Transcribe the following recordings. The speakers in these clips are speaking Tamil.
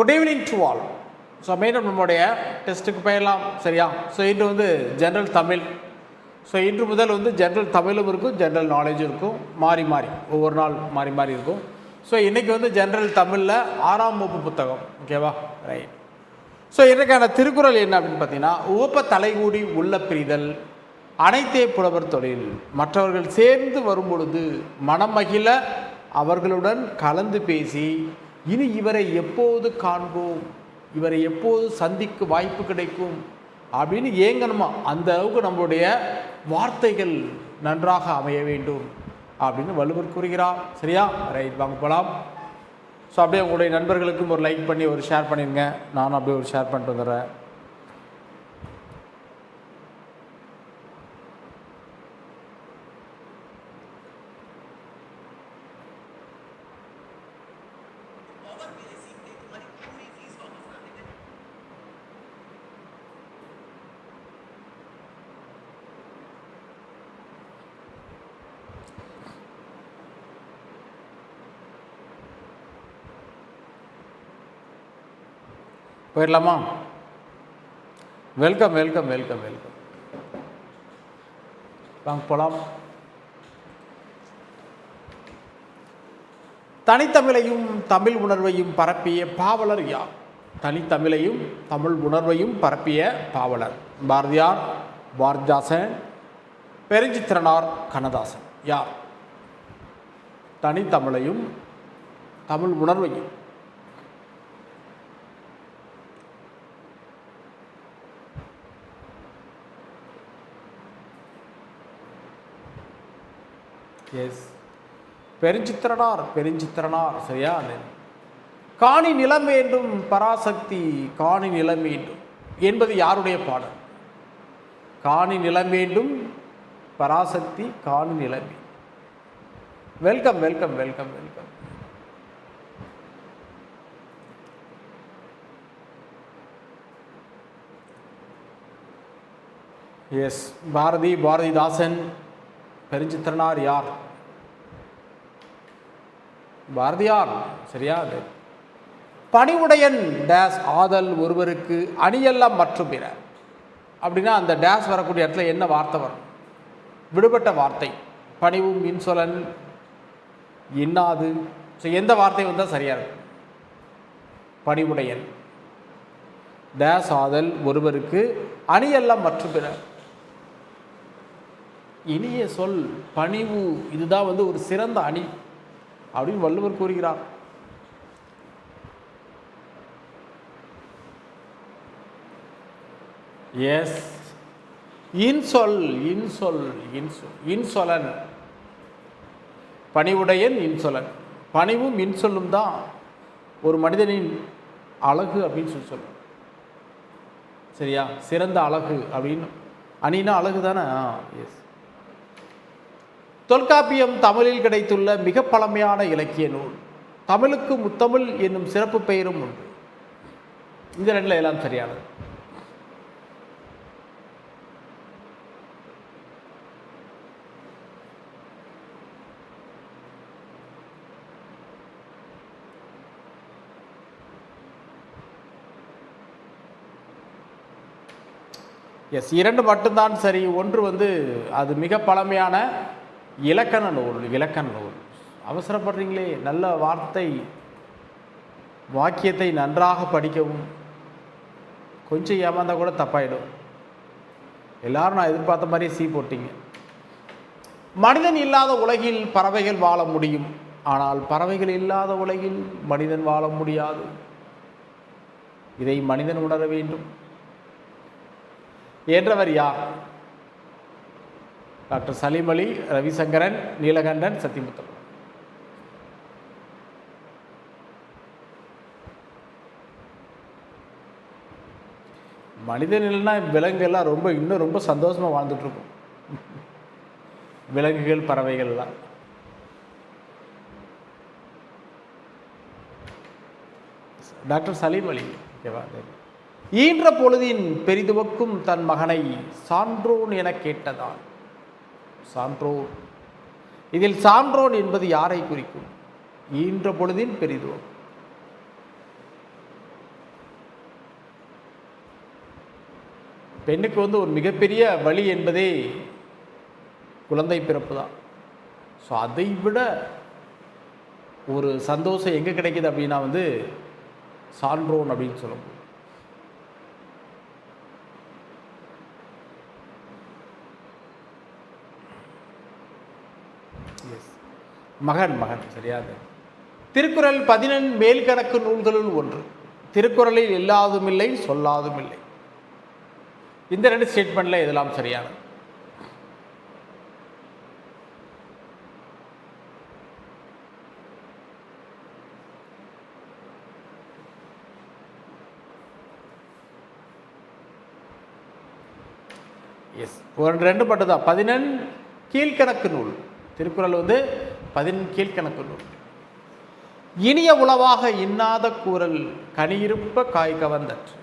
Good evening to all so மீண்டும் நம்முடைய டெஸ்ட்டுக்கு போயிடலாம். சரியா? ஸோ இன்று வந்து ஜென்ரல் தமிழ். ஸோ இன்று முதல் வந்து ஜென்ரல் தமிழும் இருக்கும் ஜென்ரல் நாலேஜும் இருக்கும். மாறி மாறி. ஒவ்வொரு நாள் மாறி மாறி இருக்கும். ஸோ இன்றைக்கி வந்து ஜென்ரல் தமிழில் ஆறாம் வகுப்பு புத்தகம். ஓகேவா ரைட் ஸோ இன்றைக்கான திருக்குறள் என்ன அப்படின்னு பார்த்தீங்கன்னா உவப்ப தலைகூடி உள்ள பிரிதல் அனைத்தே புலவர் தொழில். மற்றவர்கள் சேர்ந்து வரும் பொழுது மனம் மகிழ அவர்களுடன் கலந்து பேசி இனி இவரை எப்போது காண்போம்? இவரை எப்போது சந்திக்க வாய்ப்பு கிடைக்கும்? அப்படின்னு ஏங்கணுமா? அந்த அளவுக்கு நம்மளுடைய வார்த்தைகள் நன்றாக அமைய வேண்டும் அப்படின்னு வள்ளுவர் கூறுகிறார். சரியா? ரைட் வாங்க போகலாம் ஸோ அப்படியே உங்களுடைய நண்பர்களுக்கும் ஒரு லைக் பண்ணி ஒரு ஷேர் பண்ணிடுங்க. நானும் அப்படியே ஒரு ஷேர் பண்ணிட்டு வந்துடுறேன். போயிடலாமா? வெல்கம் வெல்கம் வெல்கம் வெல்கம் வாங்க போகலாம் தனித்தமிழையும் தமிழ் உணர்வையும் பரப்பிய பாவலர் யார்? தனித்தமிழையும் தமிழ் உணர்வையும் பரப்பிய பாவலர். பாரதியார் பாரதிதாசன் பெருஞ்சித்திரனார் கண்ணதாசன். யார்? தனித்தமிழையும் தமிழ் உணர்வையும் எஸ் பெருஞ்சித்திரனார் பெருஞ்சித்திரனார் சரியா? காணி நிலம் வேண்டும் பராசக்தி காணி நிலம் வேண்டும் என்பது யாருடைய பாடல்? காணி நிலம் வேண்டும் பராசக்தி காணி நிலம் welcome welcome welcome welcome yes Bharathi Bharathidasan Perunchithiranar யார்? பாரதியார். சரியா அது? பணிவுடையன் டேஸ் ஆதல் ஒருவருக்கு அணியெல்லாம் மற்றும் பிற. அப்படின்னா அந்த டேஸ் வரக்கூடிய இடத்துல என்ன வார்த்தை வரும்? விடுபட்ட வார்த்தை. பணிவும் இன்சொலன் இன்னாது. ஸோ எந்த வார்த்தை வந்தால் சரியாக இருக்கும்? பணிவுடையன். டேஸ் ஆதல் ஒருவருக்கு அணியெல்லாம் மற்றும் பிற. இனிய சொல் பணிவு இதுதான் வந்து ஒரு சிறந்த அணி அப்படின்னு வள்ளுவர் கூறுகிறார். எஸ் இன்சொல் இன்சொல் இன்சொல் இன்சொலன். பணிவுடையன் இன்சொலன். பணிவும் இன்சொல்லும் தான் ஒரு மனிதனின் அழகு அப்படின்னு சொல்லி சொல்லுவோம் சரியா? சிறந்த அழகு அப்படின்னு. அணினா அழகு தானே எஸ் தொல்காப்பியம் தமிழில் கிடைத்துள்ள மிக பழமையான இலக்கிய நூல். தமிழுக்கு முத்தமிழ் என்னும் சிறப்பு பெயரும் உண்டு. இந்த ரெண்டில் எல்லாம் சரியானது. எஸ் இரண்டு மட்டும்தான் சரி. ஒன்று வந்து அது மிக பழமையான இலக்கண நூல் இலக்கண நூல் அவசரப்படுறீங்களே நல்ல வார்த்தை வாக்கியத்தை நன்றாக படிக்கவும். கொஞ்சம் ஏமாந்தால் கூட தப்பாயிடும். எல்லாரும் நான் எதிர்பார்த்த மாதிரியே சீ போட்டிங்க. மனிதன் இல்லாத உலகில் பறவைகள் வாழ முடியும். ஆனால் பறவைகள் இல்லாத உலகில் மனிதன் வாழ முடியாது. இதை மனிதன் உணர வேண்டும். என்றவர் யார்? டாக்டர் சலீம் அலி ரவிசங்கரன் நீலகண்டன் சத்தியமுத்தம் மனிதன் இல்லைன்னா விலங்குகள்லாம் ரொம்ப இன்னும் ரொம்ப சந்தோஷமாக வாழ்ந்துட்டுருக்கும். விலங்குகள் பறவைகள்லாம். டாக்டர் சலீம் அலி ஓகேவா? ஈன்ற பொழுதின் பெரிதுவக்கும் தன் மகனை சான்றோன் என கேட்டதான் சான்றோன் இதில் சான்றோன் என்பது யாரை குறிக்கும்? ஈன்ற பொழுதின் பெரிதுவம் பெண்ணுக்கு வந்து ஒரு மிகப்பெரிய வழி என்பதே குழந்தை பிறப்பு தான். ஸோ அதை விட ஒரு சந்தோஷம் எங்கே கிடைக்குது அப்படின்னா வந்து சான்றோன் அப்படின்னு சொல்லும்போது. மகன் மகன் சரியாது திருக்குறள் பதினெண் மேல்கணக்கு நூல்களுள் ஒன்று. திருக்குறளில் இல்லாதுமில்லை சொல்லாதுமில்லை இந்த ரெண்டு ஸ்டேட்மெண்ட்டில் இதெல்லாம் சரியானது. எஸ் ஒரு ரெண்டு மட்டும் தான் பதினெண் கீழ்கணக்கு நூல். திருக்குறள் வந்து பதின் கீழ்கணக்கு இனிய உளவாக இன்னாத கூறல் கனியிருப்ப காய் கவர்ந்தற்று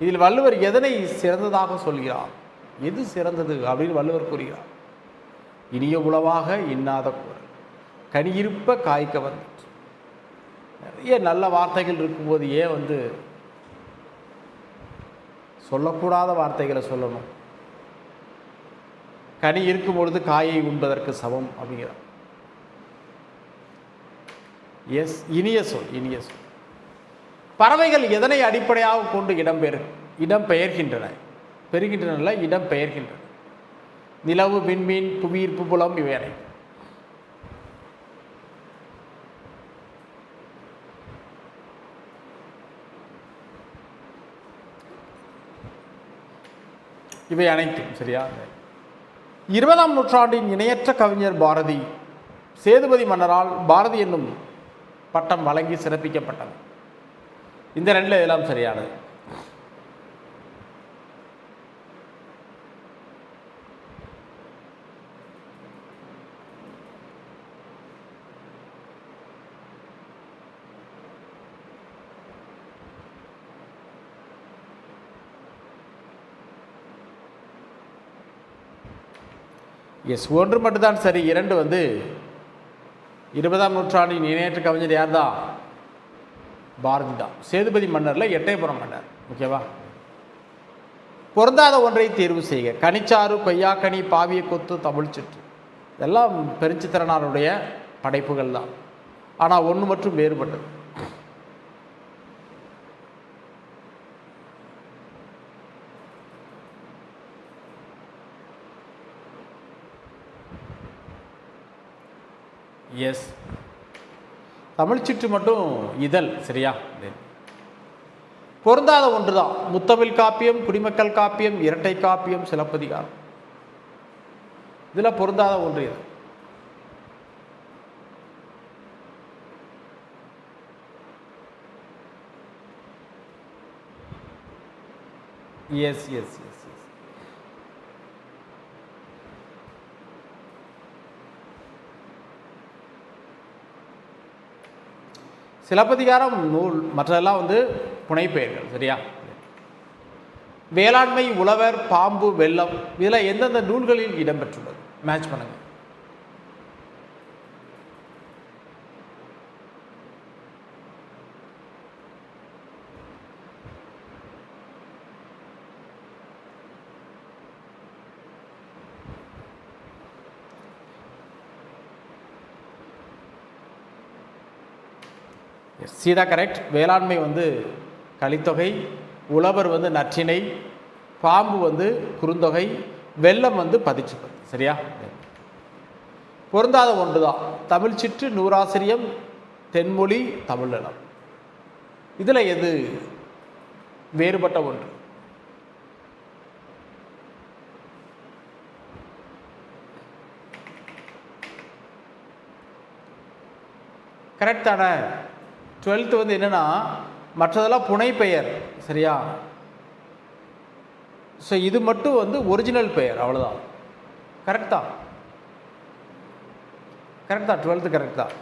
இதில் வள்ளுவர் எதனை சிறந்ததாக சொல்கிறார்? எது சிறந்தது அப்படின்னு வள்ளுவர் கூறுகிறார். இனிய உளவாக இன்னாத கூறல் கனியிருப்ப காய் கவர்ந்தற்று நிறைய நல்ல வார்த்தைகள் இருக்கும்போது ஏன் வந்து சொல்லக்கூடாத வார்த்தைகளை சொல்லணும்? கனி இருக்கும் பொழுது காயை உண்பதற்கு சமம் அப்படிங்கிறார். எஸ் இனிய சொல் இனிய சொல். பறவைகள் எதனை அடிப்படையாக கொண்டு இடம்பெயர் இடம் பெயர்கின்றன பெறுகின்றன இடம் பெயர்கின்றன நிலவு விண்மீன் புவியீர்ப்பு புலம் இவை அனைத்தும். இவை அனைத்தும் சரியா? இருபதாம் நூற்றாண்டின் இணையற்ற கவிஞர் பாரதி சேதுபதி மன்னரால் பாரதி என்னும் பட்டம் வழங்கி சிறப்பிக்கப்பட்டது. இந்த ரெண்டில் இதெல்லாம் சரியானது? எஸ் ஒன்று மட்டும்தான் சரி இரண்டு வந்து இருபதாம் நூற்றாண்டின் இணையற்ற கவிஞர் யார் தான் பாரதி தான் சேதுபதி மன்னரில் எட்டயபுரம் மன்னர் ஓகேவா? பொருந்தாத ஒன்றை தேர்வு செய்க. கனிச்சாறு கொய்யாக்கனி பாவிய கொத்து தமிழ் சுற்று. இதெல்லாம் பெருஞ்சித்திரனாருடைய படைப்புகள் தான் ஆனால் ஒன்று மட்டும் வேறுபட்டது. எஸ் தமிழ்ச்சிற்று மட்டும் இதழ் சரியா? பொருந்தாத ஒன்று தான் முத்தமிழ் காப்பியம் குடிமக்கள் காப்பியம் இரட்டை காப்பியம் சிலப்பதிகாரம். இதில் பொருந்தாத ஒன்று இது. Yes yes yes yes Silappathikaram நூல் மற்றதெல்லாம் வந்து புனைப்பெயர்கள் சரியா? வேளாண்மை உழவர் பாம்பு வெள்ளம் இதில் எந்தெந்த நூல்களில் இடம்பெற்றுள்ளது? மேட்ச் பண்ணுங்கள் சீதா கரெக்ட் வேளாண்மை வந்து கலித்தொகை உழவர் வந்து நற்றிணை பாம்பு வந்து குறுந்தொகை வெள்ளம் வந்து பதிச்சு சரியா? பொருந்தாத ஒன்று தான் தமிழ் சிற்று நூறாசிரியம் தென்மொழி தமிழ்நிலம் இதில் எது வேறுபட்ட ஒன்று? கரெக்ட் தானே? டுவெல்த்து வந்து என்னென்னா மற்றதெல்லாம் புனைப்பெயர் சரியா? ஸோ இது மட்டும் வந்து ஒரிஜினல் பெயர் அவ்வளோதான் கரெக்ட் தான். கரெக்ட் தான் டுவெல்த்து கரெக்ட் தான்.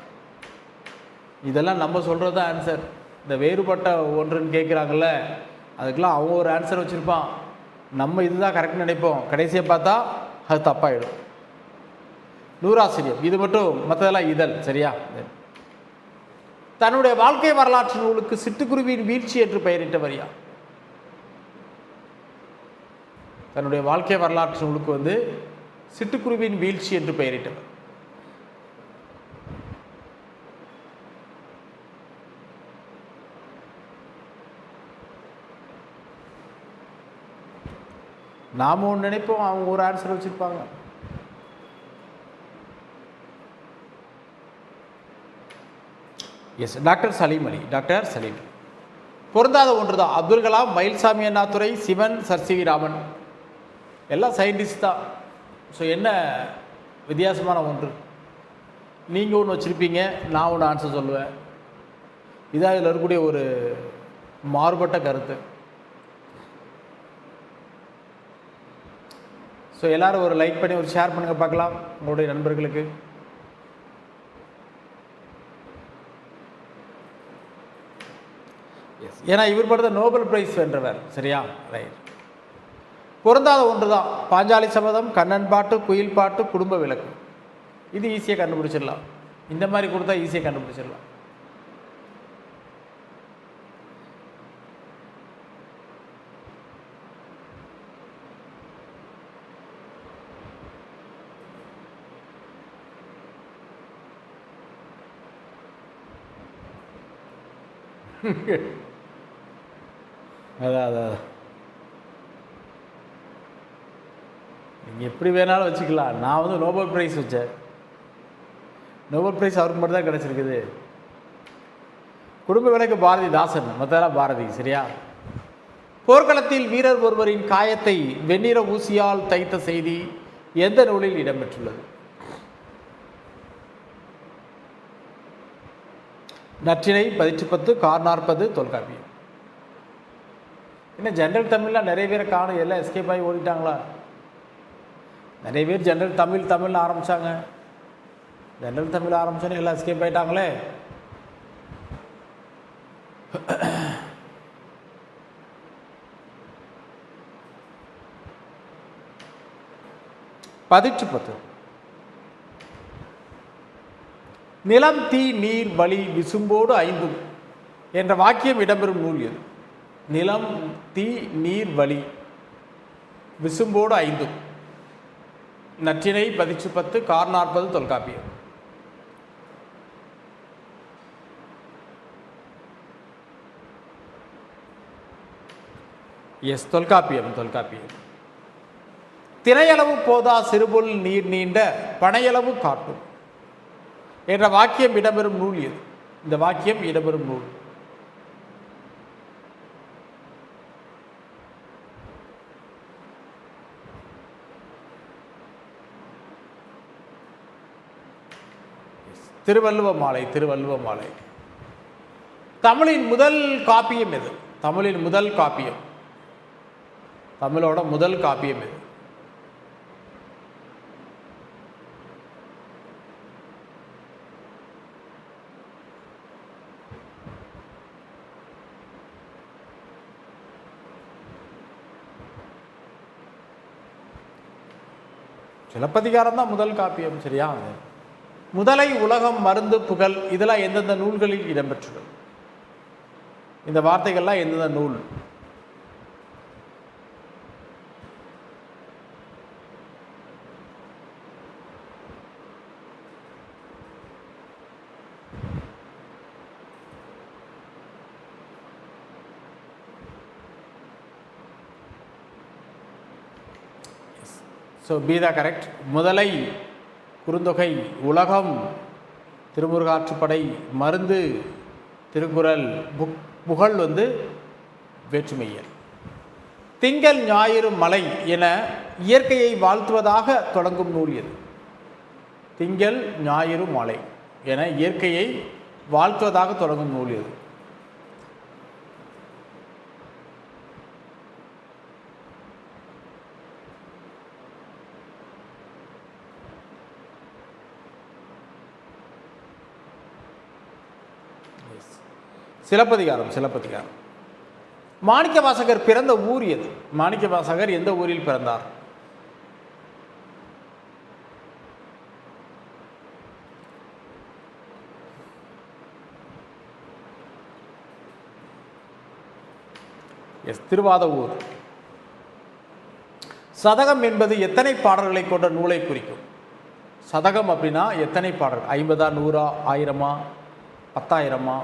இதெல்லாம் நம்ம சொல்கிறது தான் ஆன்சர் இந்த வேறுபட்ட ஒன்றுன்னு கேட்குறாங்கல்ல அதுக்கெலாம் அவங்க ஒரு ஆன்சர் வச்சுருப்பான். நம்ம இதுதான் கரெக்ட் நினைப்போம். கடைசியை பார்த்தா அது தப்பாயிடும். நூறாசிரியம். இது மட்டும் மற்றதெல்லாம் இதழ் சரியா? தன்னுடைய வாழ்க்கை வரலாற்று நூலுக்கு சிட்டுக்குருவியின் வீழ்ச்சி என்று பெயரிட்டவர் யார்? தன்னுடைய வாழ்க்கை வரலாற்று நூலுக்கு வந்து சிட்டுக்குருவியின் வீழ்ச்சி என்று பெயரிட்டவர். நாம ஒன்று நினைப்போம் அவங்க ஒரு ஆன்சர் வச்சிருப்பாங்க. Yes doctor Salim Ali doctor Salim பொருந்தாத ஒன்று தான் Abdul Kalam Mayilsamy Annadurai Sivan sir C V Raman. எல்லாம் சயின்டிஸ்ட் தான். ஸோ என்ன வித்தியாசமான ஒன்று? நீங்கள் ஒன்று வச்சுருப்பீங்க நான் ஒன்று ஆன்சர் சொல்லுவேன். இதாக இதில் இருக்கக்கூடிய ஒரு மாறுபட்ட கருத்து. ஸோ எல்லோரும் ஒரு லைக் பண்ணி ஒரு ஷேர் பண்ணுங்கள் பார்க்கலாம். உங்களுடைய நண்பர்களுக்கு. ஏன்னா இவர் படுத்த நோபல் பிரைஸ் வென்றவர். சரியா? ரைட் பொருந்தாத ஒன்று தான் பாஞ்சாலி சபதம் கண்ணன் பாட்டு குயில் பாட்டு குடும்ப விளக்கு. இது ஈஸியாக கண்டுபிடிச்சிடலாம். இந்த மாதிரி கொடுத்தா ஈஸியாக கண்டுபிடிச்சிடலாம். Yeah. அதான் அதான். நீங்கள் எப்படி வேணாலும் வச்சுக்கலாம். நான் வந்து நோபல் ப்ரைஸ் வச்சேன். நோபல் ப்ரைஸ் அவருக்கு மட்டும் தான் கிடச்சிருக்குது. குடும்ப விலைக்கு பாரதிதாசன் மற்றெல்லாம் பாரதி சரியா? போர்க்களத்தில் வீரர் ஒருவரின் காயத்தை வெண்ணிற ஊசியால் தைத்த செய்தி எந்த நூலில் இடம்பெற்றுள்ளது? நற்றினை பதிற்று பத்து கார் நாற்பது தொல்காப்பியம். என்ன ஜென்ரல் தமிழ்லாம் நிறைய பேரை காணும். எல்லாம் எஸ்கேப் ஆகி ஓடிட்டாங்களா? நிறைய பேர் ஜென்ரல் தமிழ் தமிழ்னு ஆரம்பித்தாங்க ஜென்ரல் தமிழ் ஆரம்பிச்சோன்னே எல்லாம் எஸ்கேப் ஆகிட்டாங்களே பதிற்று பத்து. நிலம் தீ நீர் வழி விசும்போடு ஐந்தும் என்ற வாக்கியம் இடம்பெறும் நூல் எது? நிலம் தீ நீர் வழி. விசும்போடு ஐந்து. நற்றினை பதிச்சு பத்து கார் நாற்பது தொல்காப்பியம். எஸ் தொல்காப்பியம் தொல்காப்பியம். திரையளவு போதா சிறுபொல் நீர் நீண்ட பனையளவு காட்டும். என்ற வாக்கியம் இடம்பெறும் நூல் இது. இந்த வாக்கியம் இடம்பெறும் நூல். திருவள்ளுவ மாலை திருவள்ளுவ மாலை. தமிழின் முதல் காப்பியம் எது? தமிழின் முதல் காப்பியம். தமிழோட முதல் காப்பியம் எது? சிலப்பதிகாரம் தான் முதல் காப்பியம் சரியா? முதலை உலகம் மருந்து புகழ் இதெல்லாம் எந்தெந்த நூல்களில் இடம்பெற்றுள்ளது? இந்த வார்த்தைகள்லாம் எந்தெந்த நூல்? ஸோ பீதா கரெக்ட் முதலை குறுந்தொகை உலகம் திருமுருகாற்றுப்படை மருந்து திருக்குறள் புக் புகழ் வந்து வேற்றுமையல் திங்கள் ஞாயிறு மலை என இயற்கையை வாழ்த்துவதாக தொடங்கும் நூல் எது திங்கள் ஞாயிறு மலை என இயற்கையை வாழ்த்துவதாக தொடங்கும் நூல் எது சிலப்பதிகாரம் சிலப்பதிகாரம். மாணிக்க வாசகர் பிறந்த ஊர் எது? மாணிக்க வாசகர் எந்த ஊரில் பிறந்தார்? எஸ் திருவாத ஊர் சதகம் என்பது எத்தனை பாடல்களை கொண்ட நூலை குறிக்கும்? சதகம் அப்படின்னா எத்தனை பாடல் ஐம்பதா நூறா ஆயிரமா பத்தாயிரமா?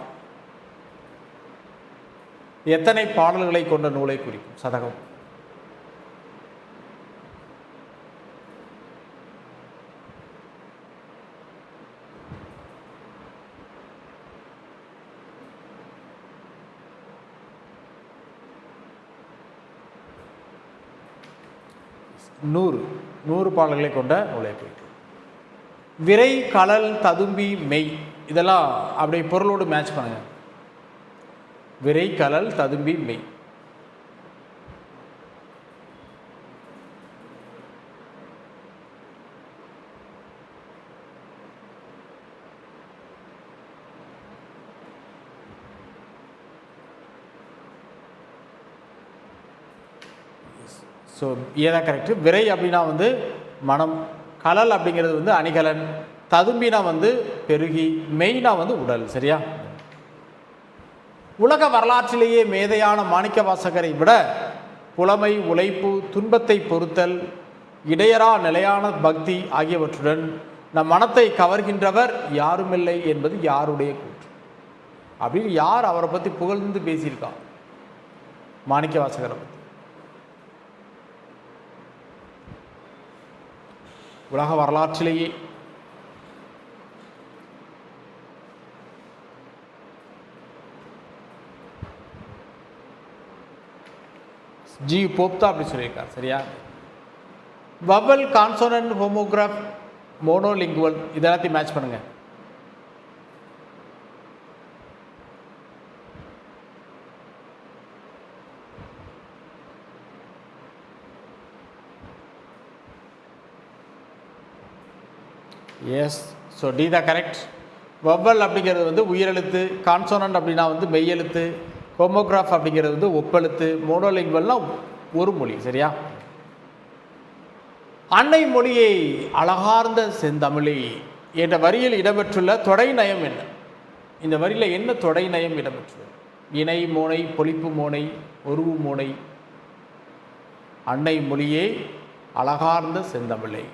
எத்தனை பாடல்களை கொண்ட நூலை குறிக்கும்? சதகம். நூறு. நூறு பாடல்களை கொண்ட நூலை குறிக்கும். விரை கலல் ததும்பி மெய் இதெல்லாம் அப்படியே பொருளோடு மேட்ச் பண்ணுங்க. விரை கலல் ததும்பி மெய் ஸோ ஏதான் கரெக்டு விரை அப்படின்னா வந்து மனம். கலல் அப்படிங்கிறது வந்து அணிகலன். ததும்பினா வந்து பெருகி மெயினாக வந்து உடல். சரியா? உலக வரலாற்றிலேயே மேதையான மாணிக்க வாசகரை விட புலமை உழைப்பு துன்பத்தை பொறுத்தல் இடையரா நிலையான பக்தி ஆகியவற்றுடன் நம் மனத்தை கவர்கின்றவர் யாருமில்லை என்பது யாருடைய கூற்று. அப்படின்னு யார் அவரை பற்றி புகழ்ந்து பேசியிருக்கா? மாணிக்க வாசகரை பற்றி உலக வரலாற்றிலேயே ஜி போப்தா அப்படி சொல்லியிருக்கார் சரியா? வவல் கான்சோனன்ட் ஹோமோகிராஃப் மோனோலிங்குவல் இதெல்லாத்தையும் மேட்ச் பண்ணுங்க. Yes so D the correct vowel அப்படிங்கிறது வந்து உயிரெழுத்து கான்சோனன்ட் அப்படின்னா வந்து மெய்யெழுத்து ஹோமோகிராஃப் அப்படிங்கிறது வந்து ஒப்பெழுத்து மோனோலிங்குவல்னால் ஒரு மொழி சரியா? அன்னை மொழியை அழகார்ந்த செந்தமிழி என்ற வரியில் இடம்பெற்றுள்ள தொடை நயம் என்ன? இந்த வரியில் என்ன தொடை நயம் இடம்பெற்றுள்ளது? இணை மோனை பொலிப்பு மோனை ஒருவு மோனை. அன்னை மொழியே அழகார்ந்த செந்தமிழை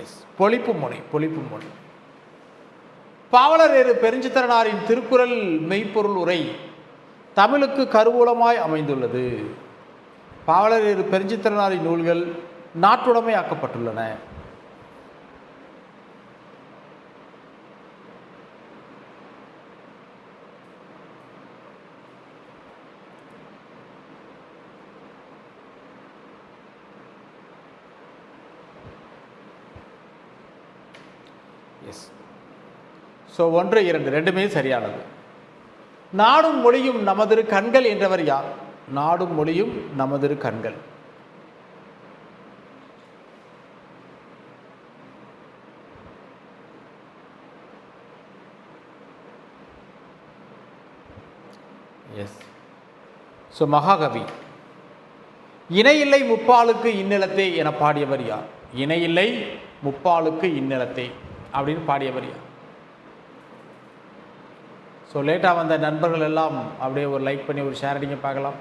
எஸ் பொழிப்பு மொழி பொழிப்பு மொழி பாவலரேறு பெருஞ்சித்திரனாரின் திருக்குறள் மெய்ப்பொருள் உரை தமிழுக்கு கருவூலமாய் அமைந்துள்ளது. பாவலரேறு பெருஞ்சித்திரனாரின் நூல்கள் நாட்டுடைமையாக்கப்பட்டுள்ளன எஸ் ஸோ ஒன்று இரண்டு ரெண்டுமே சரியானது. நாடும் மொழியும் நமதிரு கண்கள் என்றவர் யார்? நாடும் மொழியும் நமதிரு கண்கள். எஸ் ஸோ மகாகவி இணையில்லை முப்பாலுக்கு இந்நிலத்தே என பாடியவர் யார்? இணையில்லை முப்பாலுக்கு இந்நிலத்தே அப்படின்னு பாடியவர் யார்? ஸோ லேட்டாக வந்த நண்பர்கள் எல்லாம் அப்படியே ஒரு லைக் பண்ணி ஒரு ஷேர் அடிங்க பார்க்கலாம்.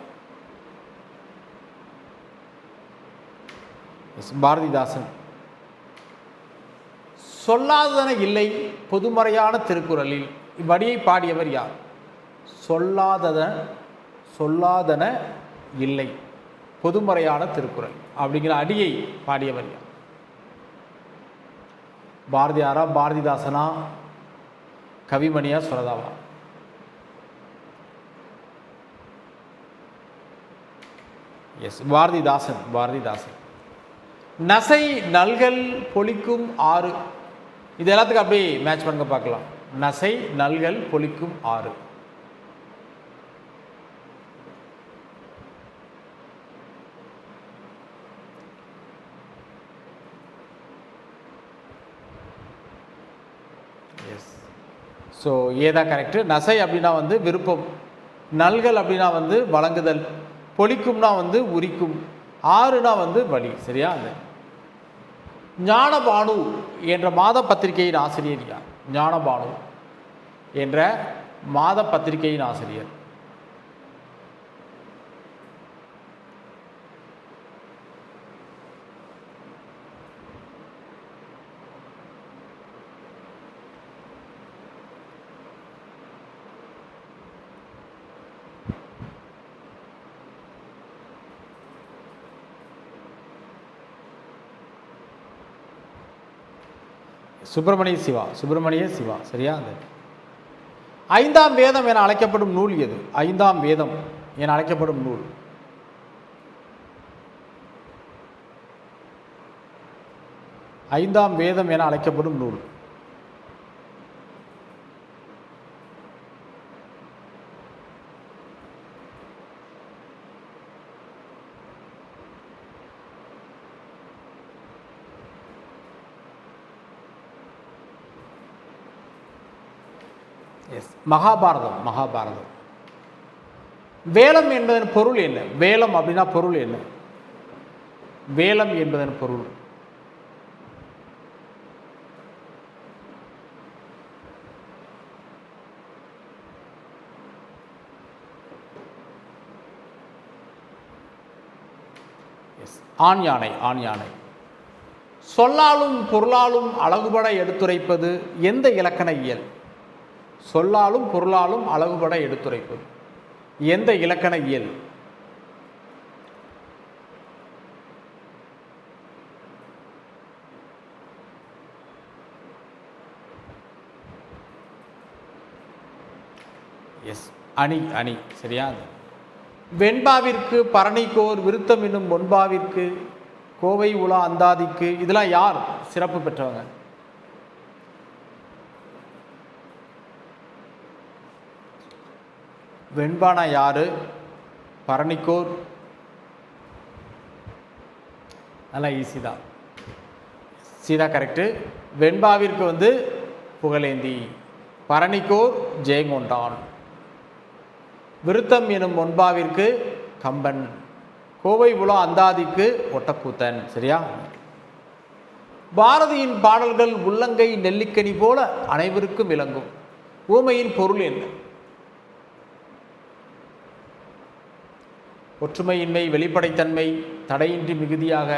பாரதிதாசன். சொல்லாததன இல்லை பொதுமறையான திருக்குறளில். இவ்வடியை பாடியவர் யார்? சொல்லாதத சொல்லாதன இல்லை பொதுமறையான திருக்குறள். அப்படிங்கிற அடியை பாடியவர் யார்? பாரதியாரா பாரதிதாசனா? கவிமணியா சுரதாவா? எஸ் பாரதிதாசன் பாரதிதாசன் நசை நல்கள் பொலிக்கும் ஆறு. இது எல்லாத்துக்கும் அப்படியே மேட்ச் பண்ணுங்க பார்க்கலாம். நசை நல்கள் பொலிக்கும் ஆறு. எஸ் ஸோ ஏதான் கரெக்டு நசை அப்படின்னா வந்து விருப்பம். நல்கள் அப்படின்னா வந்து வழங்குதல். பொழிக்கும்னா வந்து உரிக்கும் ஆறுனா வந்து வலி சரியா? அது ஞானபானு என்ற மாத பத்திரிகையின் ஆசிரியர் யார்? ஞானபானு என்ற மாத பத்திரிகையின் ஆசிரியர். சுப்பிரமணிய சிவா சுப்பிரமணிய சிவா சரியா? அது ஐந்தாம் வேதம் என அழைக்கப்படும் நூல் எது? ஐந்தாம் வேதம் என அழைக்கப்படும் நூல். ஐந்தாம் வேதம் என அழைக்கப்படும் நூல் எஸ் மகாபாரதம் மகாபாரதம். வேலம் என்பதன் பொருள் என்ன? வேலம் அப்படின்னா பொருள் என்ன? வேலம் என்பதன் பொருள். ஆண் யானை ஆண் யானை. சொல்லாலும் பொருளாலும் அழகுபட எடுத்துரைப்பது எந்த இலக்கண இயல்? சொல்லாலும் பொருளாலும் அளவுபட எடுத்துரைப்பு. எந்த இலக்கண இயல்? எஸ் அணி அணி சரியா? வெண்பாவிற்கு பரணிக்கோர் விருத்தம் என்னும் முன்பாவிற்கு கோவை உலா அந்தாதிக்கு இதெல்லாம் யார்? சிறப்பு பெற்றவங்க. வெண்பானா யாரு? பரணிக்கோர். நல்லா ஈஸி தான். சீதா கரெக்டு வெண்பாவிற்கு வந்து புகழேந்தி. பரணிக்கோர் ஜெயங்கொண்டான். விருத்தம் எனும் ஒன்பாவிற்கு கம்பன். கோவை உலா அந்தாதிக்கு ஒட்டக்கூத்தன். சரியா? பாரதியின் பாடல்கள் உள்ளங்கை நெல்லிக்கனி போல அனைவருக்கும் விளங்கும். ஊமையின் பொருள் என்ன? ஒற்றுமையின்மை வெளிப்படைத்தன்மை தடையின்றி மிகுதியாக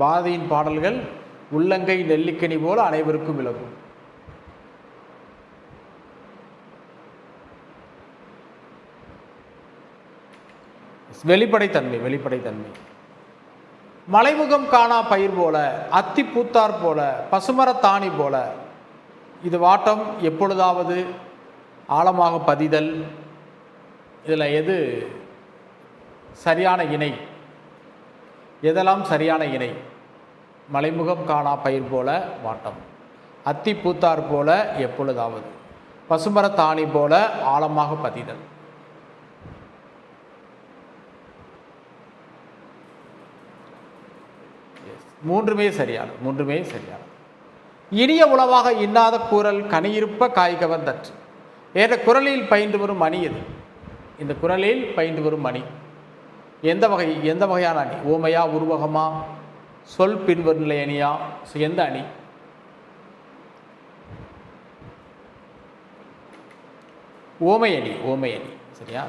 பாரதியின் பாடல்கள் உள்ளங்கை நெல்லிக்கனி போல அனைவருக்கும் விலகும் வெளிப்படைத்தன்மை வெளிப்படைத்தன்மை. மலைமுகம் காணா பயிர் போல அத்தி பூத்தார் போல பசுமரத்தாணி போல இது வாட்டம் எப்பொழுதாவது ஆழமாக பதிதல் இதில் எது சரியான இணை. எதெல்லாம் சரியான இணை? மலைமுகம் காணா பயிர் போல வாட்டம். அத்தி பூத்தார் போல எப்பொழுதாவது. பசுமரத்தாணி போல ஆழமாக பதிதல். மூன்றுமே சரியானது. மூன்றுமே சரியானது. இனிய உளவாக இன்னாத கூறல் கனியிருப்ப காய்கவர் தற்று என்ற குரலில் பயின்று வரும் மணி எது? இந்த குரலில் பயின்று வரும் மணி. எந்த வகை எந்த வகையான அணி? ஓமையா உருவகமா? சொல் பின்வரும் நிலை அணியா? ஸோ எந்த அணி? ஓமை அணி ஓமை அணி. சரியா?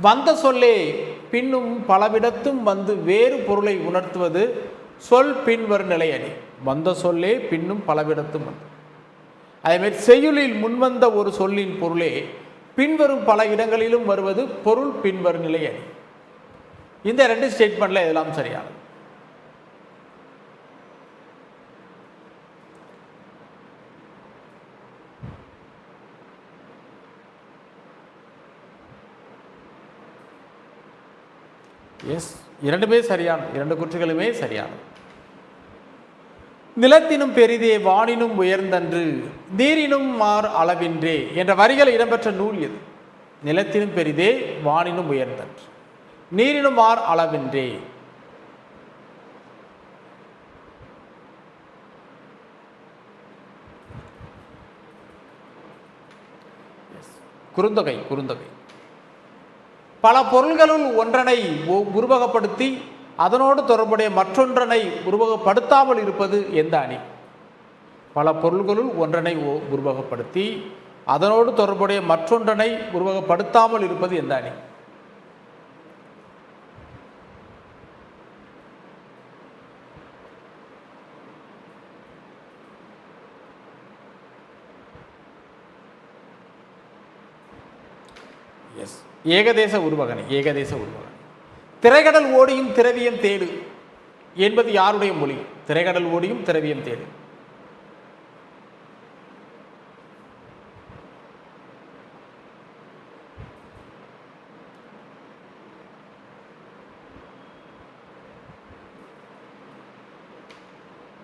வந்த சொல்லே பின்னும் பலவிடத்தும் வந்து வேறு பொருளை உணர்த்துவது சொல் பின்வரும் நிலை அணி. வந்த சொல்லே பின்னும் பலவிடத்தும் வந்து. அதேமாரி செய்யுளில் முன்வந்த ஒரு சொல்லின் பொருளே பின்வரும் பல இடங்களிலும் வருவது பொருள் பின்வரும் நிலை அணி. இந்த ரெண்டு ஸ்டேட்மெண்ட்ல இதெல்லாம் சரியானது. எஸ் இரண்டுமே சரியான இரண்டு குற்றுகளுமே சரியான நிலத்தினும் பெரிதே வானினும் உயர்ந்தன்று நீரினும் மார் அளவின்றே என்ற வரிகள் இடம்பெற்ற நூல் எது நிலத்தினும் பெரிதே வானினும் உயர்ந்தன்று. நீரினும் மார் அளவின்றே. குறுந்தொகை குறுந்தொகை. பல பொருள்களுள் ஒன்றனை உ- உருவகப்படுத்தி அதனோடு தொடர்புடைய மற்றொன்றனை உருவகப்படுத்தாமல் இருப்பது எந்த அணி? பல பொருள்களுள் ஒன்றனை ஓ- உருவகப்படுத்தி அதனோடு தொடர்புடைய மற்றொன்றனை உருவகப்படுத்தாமல் இருப்பது எந்த அணி எஸ் ஏகதேச உருவகனை ஏகதேச உருவகனை. திரைகடல் ஓடியும் திரவியம் தேடு என்பது யாருடைய மொழி? திரைகடல் ஓடியும் திரவியம் தேடு.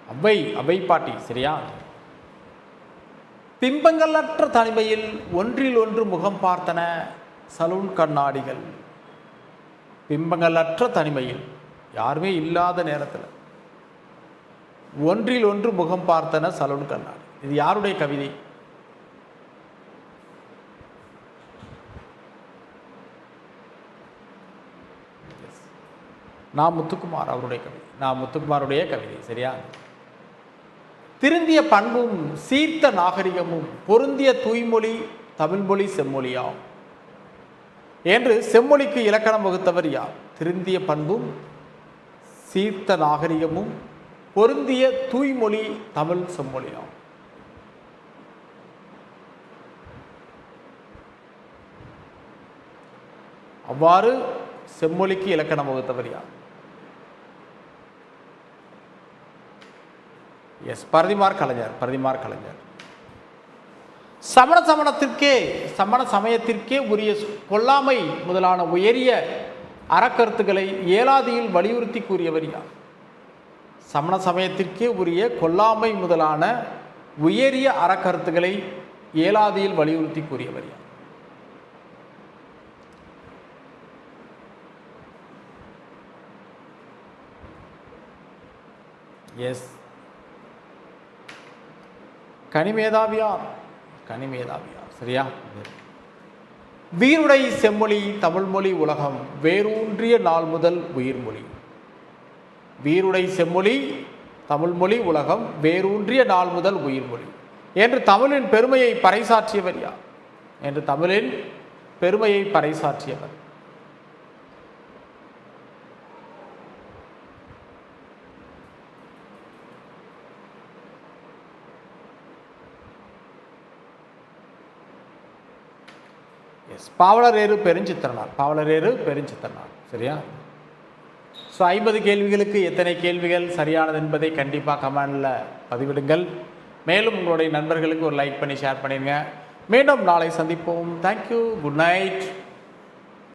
அவை அவை பாட்டி சரியா? பிம்பங்களற்ற தனிமையில் ஒன்றில் ஒன்று முகம் பார்த்தன சலூன் கண்ணாடிகள் பிம்பங்களற்ற தனிமையில் யாருமே இல்லாத நேரத்தில். ஒன்றில் ஒன்று முகம் பார்த்தன சலூன் கண்ணாடி. இது யாருடைய கவிதை? நான் முத்துக்குமார் அவருடைய கவிதை. நான் முத்துக்குமாருடைய கவிதை சரியா? திருந்திய பண்பும் சீர்த்த நாகரிகமும் பொருந்திய தூய்மொழி தமிழ்மொழி செம்மொழியாம். என்று செம்மொழிக்கு இலக்கணம் வகுத்தவர் யார்? திருந்திய பண்பும் சீர்த்த நாகரிகமும் பொருந்திய தூய்மொழி தமிழ் செம்மொழியாம். அவ்வாறு செம்மொழிக்கு இலக்கணம் வகுத்தவர் யார்? எஸ் பரதிமார் கலைஞர் பரதிமார் கலைஞர். சமண சமணத்திற்கே சமண சமயத்திற்கே உரிய கொல்லாமை முதலான உயரிய அறக்கருத்துக்களை ஏலாதியில் வலியுறுத்தி கூறியவர் யார்? சமண சமயத்திற்கே உரிய கொல்லாமை முதலான உயரிய அறக்கருத்துக்களை ஏலாதியில் வலியுறுத்தி கூறியவர் யார்? எஸ். கனிமேதாவியார் கனிமேதாவியார் சரியா? வீருடை செம்மொழி தமிழ்மொழி உலகம் வேரூன்றிய நாள் முதல் உயிர்மொழி. வீருடை செம்மொழி தமிழ்மொழி உலகம் வேரூன்றிய நாள் முதல் உயிர்மொழி. என்று தமிழின் பெருமையை பறைசாற்றியவர் யார்? என்று தமிழின் பெருமையை பறைசாற்றியவர் பாவலரேறு பெருஞ்சித்திரனார். பாவலரேறு பெருஞ்சித்திரனார். சரியா? ஸோ ஐம்பது கேள்விகளுக்கு எத்தனை கேள்விகள் சரியானது என்பதை கண்டிப்பாக கமெண்டில் பதிவிடுங்கள். மேலும் உங்களுடைய நண்பர்களுக்கு ஒரு லைக் பண்ணி ஷேர் பண்ணிடுங்க. மீண்டும் நாளை சந்திப்போம். Thank you good night